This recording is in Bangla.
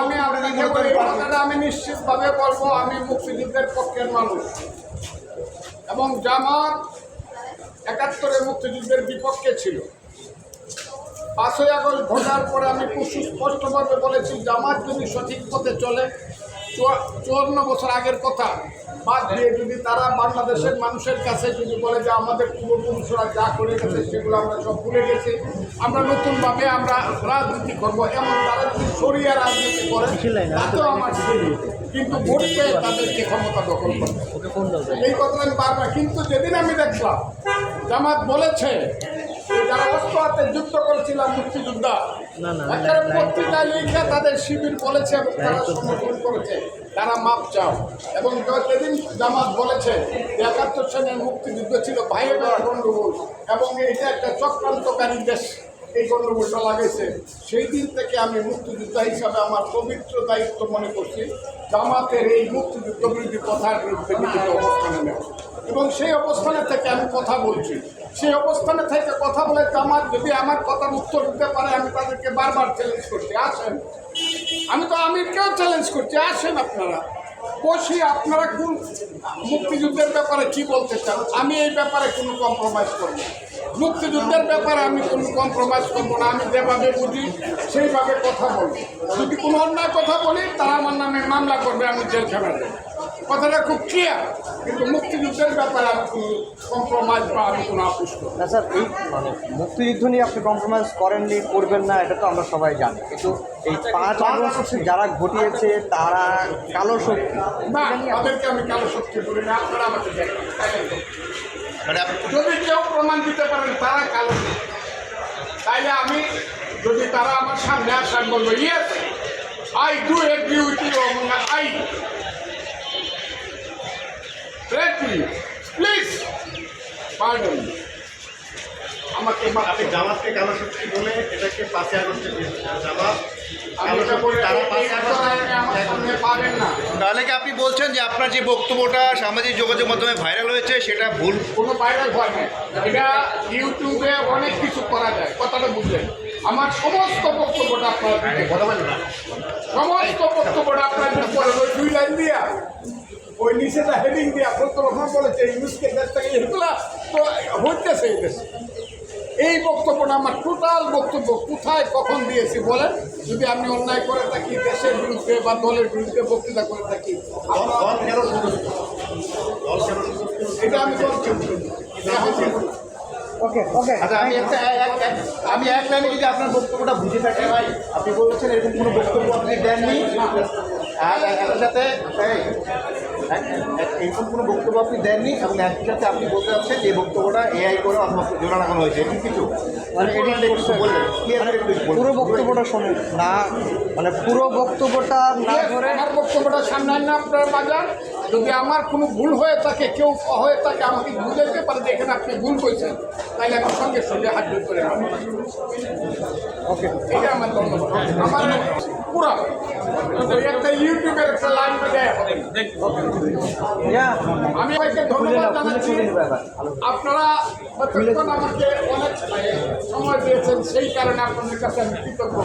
আমি আপনাকে বলি, কথাটা আমি নিশ্চিতভাবে বলব আমি মুক্তিযুদ্ধের পক্ষের মানুষ। এবং জামাত একাত্তরে মুক্তিযুদ্ধের বিপক্ষে ছিল। পাঁচই আগস্ট ভোটার পরে আমি খুব সুস্পষ্টভাবে বলেছি জামাত যদি সঠিক পথে চলে চুয়ান্ন বছর আগের কথা। বাদ দিয়ে যদি তারা বাংলাদেশের মানুষের কাছে যদি বলে যে আমাদের পূর্বপুরুষরা যা করে গেছে সেগুলো আমরা সব ভুলে গেছি, আমরা নতুনভাবে আমরা রাজনীতি করব, এমন তারা যদি সরিয়ে রাজনীতি করে, তাতেও আমার কিন্তু ভোট পেয়ে তাদেরকে ক্ষমতা দখল করবে এই কথা আমি বারবার কিন্তু যেদিন আমি দেখলাম, জামাত বলেছে যে যারা হাতে যুদ্ধ করেছিলাম মুক্তিযোদ্ধা। একটা লিখে তাদের শিবির বলেছে এবং তারা সমর্থন করেছে। তারা মাপ চাও। এবং যেদিন জামাত বলেছে একাত্তর সনের মুক্তিযুদ্ধ ছিল ভাই ভাই গণ্ডগোল। এবং এটা একটা চক্রান্তকারী দেশ এই গণ্ডগোলটা লাগাইছে। সেই দিন থেকে আমি মুক্তিযোদ্ধা হিসাবে আমার পবিত্র দায়িত্ব মনে করছি। জামাতের এই মুক্তিযুদ্ধ বিরোধী কথার বিরুদ্ধে অবস্থানে নেওয়া। এবং সেই অবস্থানে থেকে আমি কথা বলছি। সেই অবস্থানে থেকে কথা বলে আমার, যদি আমার কথার উত্তর দিতে পারে, আমি তাদেরকে বারবার চ্যালেঞ্জ করছি। আসেন। আমি তো আমিরকেও চ্যালেঞ্জ করছি। আসেন আপনারা। বসি, আপনারা কোন মুক্তিযুদ্ধের ব্যাপারে কি বলতে চান? আমি এই ব্যাপারে কোনো কম্প্রোমাইজ করব না। মুক্তিযুদ্ধের ব্যাপারে আমি কোনো কম্প্রোমাইজ করব না। আমি যেভাবে বুঝি, সেইভাবে কথা বলব। যদি কোনো অন্যায় কথা বলি, তারা আমার নামে মামলা করবে, আমি জেলখানা দেবো কথাটা খুব ক্লিয়ার কিন্তু মুক্তিযুদ্ধের ব্যাপারে আমি কোনো কম্প্রোমাইজ বা আমি কোনো আপুস করব না। স্যার এই মানে মুক্তিযুদ্ধ নিয়ে আপনি কম্প্রোমাইজ করেননি করবেন না এটা তো আমরা সবাই জানি। কিন্তু এই পাঁচ আগস্ট যারা ঘটিয়েছে তারা কালো শক্তি। না তাদেরকে আমি কালো শক্তি বলি না আপনারা আমাকে দেখেন মানে যদি কেউ প্রমাণ দিতে পারেন তারা কালো তাইলে আমি যদি তারা আমার সামনে আসান বলব yes I do agree with you I please pardon আমাকে আপনি জামাতকে শক্তি বলে এটাকে পাঁচই আগস্টে জামাত। তাহলে কি আপনি বলছেন যে আপনার যে বক্তব্যটা সামাজিক যোগাযোগ মাধ্যমে ভাইরাল হয়েছে সেটা ভুল? কোনো ভাইরাল হয় না এটা ইউটিউবে অনেক কিছু করা যায় কথাটা বুঝলেন। আমার সমস্ত বক্তব্যটা আপনারা কথা বলেন সমস্ত বক্তব্যটা আপনার দুই লাইন দিয়া। ওই নিচেটা হেডিং দিয়া প্রথম রকম বলেছে ইউজকে দেশ থেকে এগুলা তো হইতেছে এই দেশে। এই বক্তব্যটা আমার টোটাল বক্তব্য কোথায় কখন দিয়েছি বলেন? যদি আমি অন্যায় করে থাকি দেশের বিরুদ্ধে বা দলের বিরুদ্ধে বক্তৃতা করে থাকি এটা আমি বলছি। ওকে ওকে আচ্ছা আমি একটা এক- এক- এক- আমি এক লাইনে যদি আপনার বক্তব্যটা বুঝে থাকি ভাই আপনি বলছেন এরকম কোনো বক্তব্য আপনি দেননি? আর একই সাথে এই, এক- এক- কোনো বক্তব্য আপনি দেননি এবং একই সাথে আপনি বলতে চাচ্ছেন যে বক্তব্যটা এআই করে অথবা জোড়া লাগানো হয়েছে। এটি কিছু? মানে এটা বললেন বলুন। পুরো বক্তব্যটা শোনেন। না মানে পুরো বক্তব্যটা না ধরে আমার বক্তব্যটা সামনে আনেন আপনার বাজার। যদি আমার কোনো ভুল হয়ে থাকে কেউ হয়ে থাকে আমাকে বুঝাইতে পারে যে এখানে আপনি ভুল করেছেন তাহলে আমি সঙ্গে সঙ্গে হাত জোর করে ওকে এটা আমার ধন্যবাদ আমার পুরা। একটা ইউটিউবের একটা লাইন আমি সবাইকে ধন্যবাদ জানাচ্ছি। আপনারা আমাকে অনেক সময় দিয়েছেন সেই কারণে আপনাদের কাছে আমি কৃতজ্ঞ।